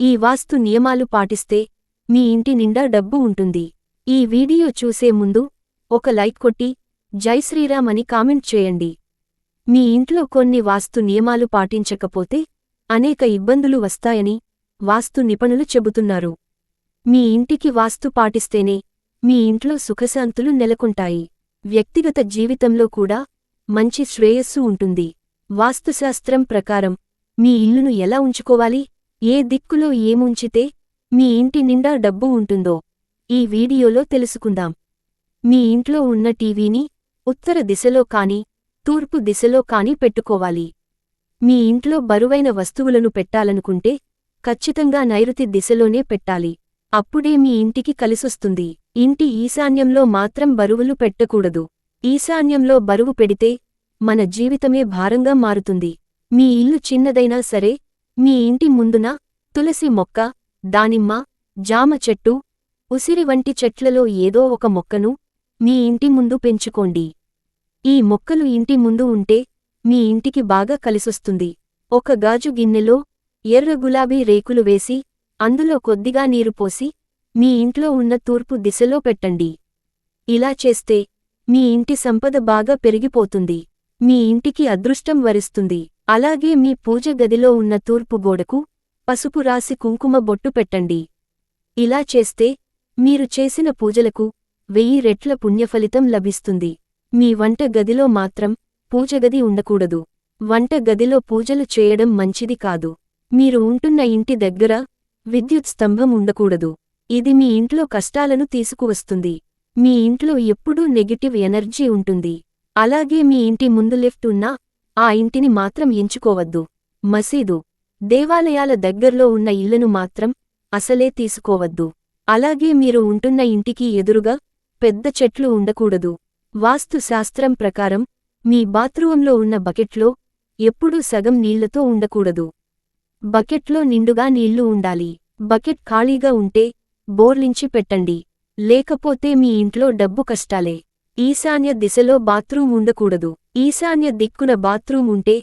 ఈ వాస్తు నియమాలు పాటిస్తే మీ ఇంటి నిండా డబ్బు ఉంటుంది. ఈ వీడియో చూసే ముందు ఒక లైక్ కొట్టి జై శ్రీరామ్ అని కామెంట్ చేయండి. మీ ఇంట్లో కొన్ని వాస్తు నియమాలు పాటించకపోతే అనేక ఇబ్బందులు వస్తాయని వాస్తు నిపుణులు చెబుతున్నారు. మీ ఇంటికి వాస్తు పాటిస్తేనే మీ ఇంట్లో సుఖశాంతులు నెలకొంటాయి. వ్యక్తిగత జీవితంలో కూడా మంచి శ్రేయస్సు ఉంటుంది. వాస్తుశాస్త్రం ప్రకారం మీ ఇల్లును ఎలా ఉంచుకోవాలి? ఏ దిక్కులో ఏముంచితే మీ ఇంటి నిండా డబ్బు ఉంటుందో ఈ వీడియోలో తెలుసుకుందాం. మీ ఇంట్లో ఉన్న టీవీని ఉత్తర దిశలో కాని తూర్పు దిశలో కాని పెట్టుకోవాలి. మీ ఇంట్లో బరువైన వస్తువులను పెట్టాలనుకుంటే ఖచ్చితంగా నైరుతి దిశలోనే పెట్టాలి. అప్పుడే మీ ఇంటికి కలిసొస్తుంది. ఇంటి ఈశాన్యంలో మాత్రం బరువులు పెట్టకూడదు. ఈశాన్యంలో బరువు పెడితే మన జీవితమే భారంగా మారుతుంది. మీ ఇల్లు చిన్నదైనా సరే మీ ఇంటి ముందున తులసి మొక్క దానిమ్మ జామ చెట్టు ఉసిరి వంటి చెట్లలో ఏదో ఒక మొక్కను మీ ఇంటి ముందు పెంచుకోండి. ఈ మొక్కలు ఇంటి ముందు ఉంటే మీ ఇంటికి బాగా కలిసొస్తుంది. ఒక గాజు గిన్నెలో ఎర్ర గులాబీ రేకులు వేసి అందులో కొద్దిగా నీరు పోసి మీ ఇంట్లో ఉన్న తూర్పు దిశలో పెట్టండి. ఇలా చేస్తే మీ ఇంటి సంపద బాగా పెరిగిపోతుంది. మీ ఇంటికి అదృష్టం వరిస్తుంది. అలాగే మీ పూజ గదిలో ఉన్న తూర్పు గోడకు పసుపు రాసి కుంకుమ బొట్టు పెట్టండి. ఇలా చేస్తే మీరు చేసిన పూజలకు వెయ్యి రెట్ల పుణ్యఫలితం లభిస్తుంది. మీ వంట గదిలో మాత్రం పూజగది ఉండకూడదు. వంట గదిలో పూజలు చేయడం మంచిది కాదు. మీరు ఉంటున్న ఇంటి దగ్గర విద్యుత్ స్తంభం ఉండకూడదు. ఇది మీ ఇంట్లో కష్టాలను తీసుకువస్తుంది. మీ ఇంట్లో ఎప్పుడూ నెగిటివ్ ఎనర్జీ ఉంటుంది. అలాగే మీ ఇంటి ముందు లిఫ్ట్ ఉన్నా ఆ ఇంటిని మాత్రం ఎంచుకోవద్దు. మసీదు దేవాలయాల దగ్గర్లో ఉన్న ఇళ్ళను మాత్రం అసలే తీసుకోవద్దు. అలాగే మీరు ఉంటున్న ఇంటికి ఎదురుగా పెద్ద చెట్లు ఉండకూడదు. వాస్తుశాస్త్రం ప్రకారం మీ బాత్రూంలో ఉన్న బకెట్లో ఎప్పుడూ సగం నీళ్ళతో ఉండకూడదు. బకెట్లో నిండుగా నీళ్ళు ఉండాలి. బకెట్ ఖాళీగా ఉంటే బోర్లించి పెట్టండి. లేకపోతే మీ ఇంట్లో డబ్బు కష్టాలే. ఈశాన్య దిశలో బాత్రూం ఉండకూడదు. ఈశాన్య దిక్కున బాత్రూం ఉంటే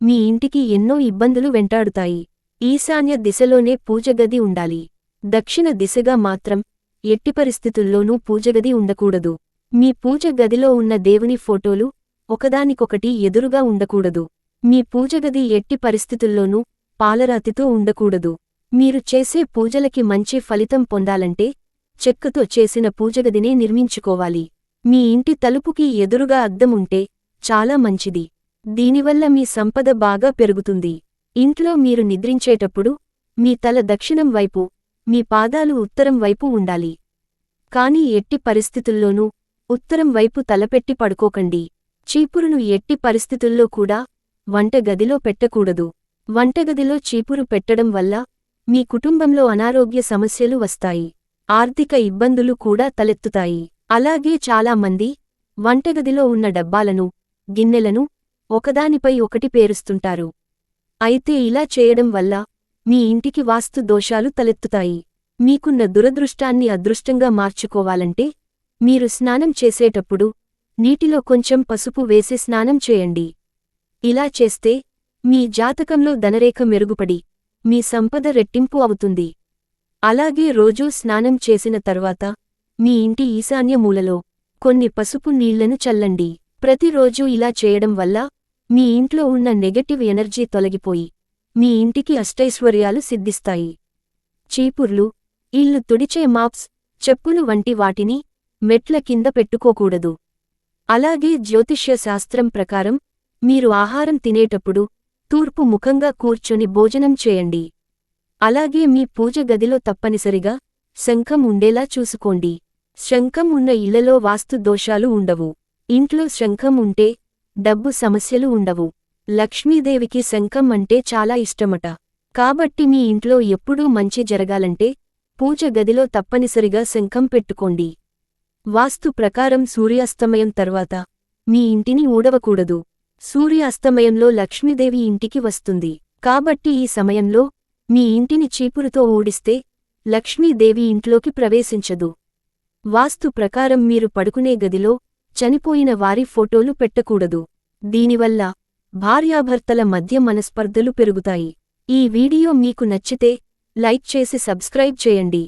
మీ ఇంటికి ఎన్నో ఇబ్బందులు వెంటాడుతాయి. ఈశాన్య దిశలోనే పూజగది ఉండాలి. దక్షిణ దిశగా మాత్రం ఎట్టి పరిస్థితుల్లోనూ పూజగది ఉండకూడదు. మీ పూజ గదిలో ఉన్న దేవుని ఫోటోలు ఒకదానికొకటి ఎదురుగా ఉండకూడదు. మీ పూజగది ఎట్టి పరిస్థితుల్లోనూ పాలరాతితో ఉండకూడదు. మీరు చేసే పూజలకి మంచి ఫలితం పొందాలంటే చెక్కతో చేసిన పూజగదినే నిర్మించుకోవాలి. మీ ఇంటి తలుపుకి ఎదురుగా అద్దం ఉంటే చాలా మంచిది. దీనివల్ల మీ సంపద బాగా పెరుగుతుంది. ఇంట్లో మీరు నిద్రించేటప్పుడు మీ తల దక్షిణం వైపు మీ పాదాలు ఉత్తరం వైపు ఉండాలి. కాని ఎట్టి పరిస్థితుల్లోనూ ఉత్తరం వైపు తలపెట్టి పడుకోకండి. చీపురును ఎట్టి పరిస్థితుల్లో కూడా వంటగదిలో పెట్టకూడదు. వంటగదిలో చీపురు పెట్టడం వల్ల మీ కుటుంబంలో అనారోగ్య సమస్యలు వస్తాయి. ఆర్థిక ఇబ్బందులు కూడా తలెత్తుతాయి. అలాగే చాలామంది వంటగదిలో ఉన్న డబ్బాలను గిన్నెలను ఒకదానిపై ఒకటి పేరుస్తుంటారు. అయితే ఇలా చేయడం వల్ల మీ ఇంటికి వాస్తు దోషాలు తలెత్తుతాయి. మీకున్న దురదృష్టాన్ని అదృష్టంగా మార్చుకోవాలంటే మీరు స్నానం చేసేటప్పుడు నీటిలో కొంచెం పసుపు వేసి స్నానం చేయండి. ఇలా చేస్తే మీ జాతకంలో ధనరేఖ మెరుగుపడి మీ సంపద రెట్టింపు అవుతుంది. అలాగే రోజూ స్నానం చేసిన తర్వాత మీ ఇంటి ఈశాన్య మూలలో కొన్ని పసుపు నీళ్ళను చల్లండి. ప్రతిరోజూ ఇలా చేయడం వల్ల మీ ఇంట్లో ఉన్న నెగటివ్ ఎనర్జీ తొలగిపోయి మీ ఇంటికి అష్టైశ్వర్యాలు సిద్ధిస్తాయి. చీపుర్లు ఇల్లు తుడిచే మాప్స్ చెప్పులు వంటి వాటిని మెట్ల కింద పెట్టుకోకూడదు. అలాగే జ్యోతిష్య శాస్త్రం ప్రకారం మీరు ఆహారం తినేటప్పుడు తూర్పు ముఖంగా కూర్చొని భోజనం చేయండి. అలాగే మీ పూజ గదిలో తప్పనిసరిగా శంఖం ఉండేలా చూసుకోండి. శంఖం ఉన్న ఇళ్ళలో వాస్తు దోషాలు ఉండవు. ఇంట్లో శంఖం ఉంటే డబ్బు సమస్యలు ఉండవు. లక్ష్మీదేవికి శంఖం అంటే చాలా ఇష్టమట. కాబట్టి మీ ఇంట్లో ఎప్పుడూ మంచి జరగాలంటే పూజ గదిలో తప్పనిసరిగా శంఖం పెట్టుకోండి. వాస్తు ప్రకారం సూర్యాస్తమయం తర్వాత మీ ఇంటిని ఊడవకూడదు. సూర్యాస్తమయంలో లక్ష్మీదేవి ఇంటికి వస్తుంది. కాబట్టి ఈ సమయంలో మీ ఇంటిని చీపురుతో ఊడిస్తే లక్ష్మీదేవి ఇంట్లోకి ప్రవేశించదు. వాస్తు ప్రకారం మీరు పడుకునే గదిలో చనిపోయిన వారి ఫోటోలు పెట్టకూడదు. దీనివల్ల భార్యాభర్తల మధ్య మనస్పర్ధలు పెరుగుతాయి. ఈ వీడియో మీకు నచ్చితే లైక్ చేసి సబ్స్క్రైబ్ చేయండి.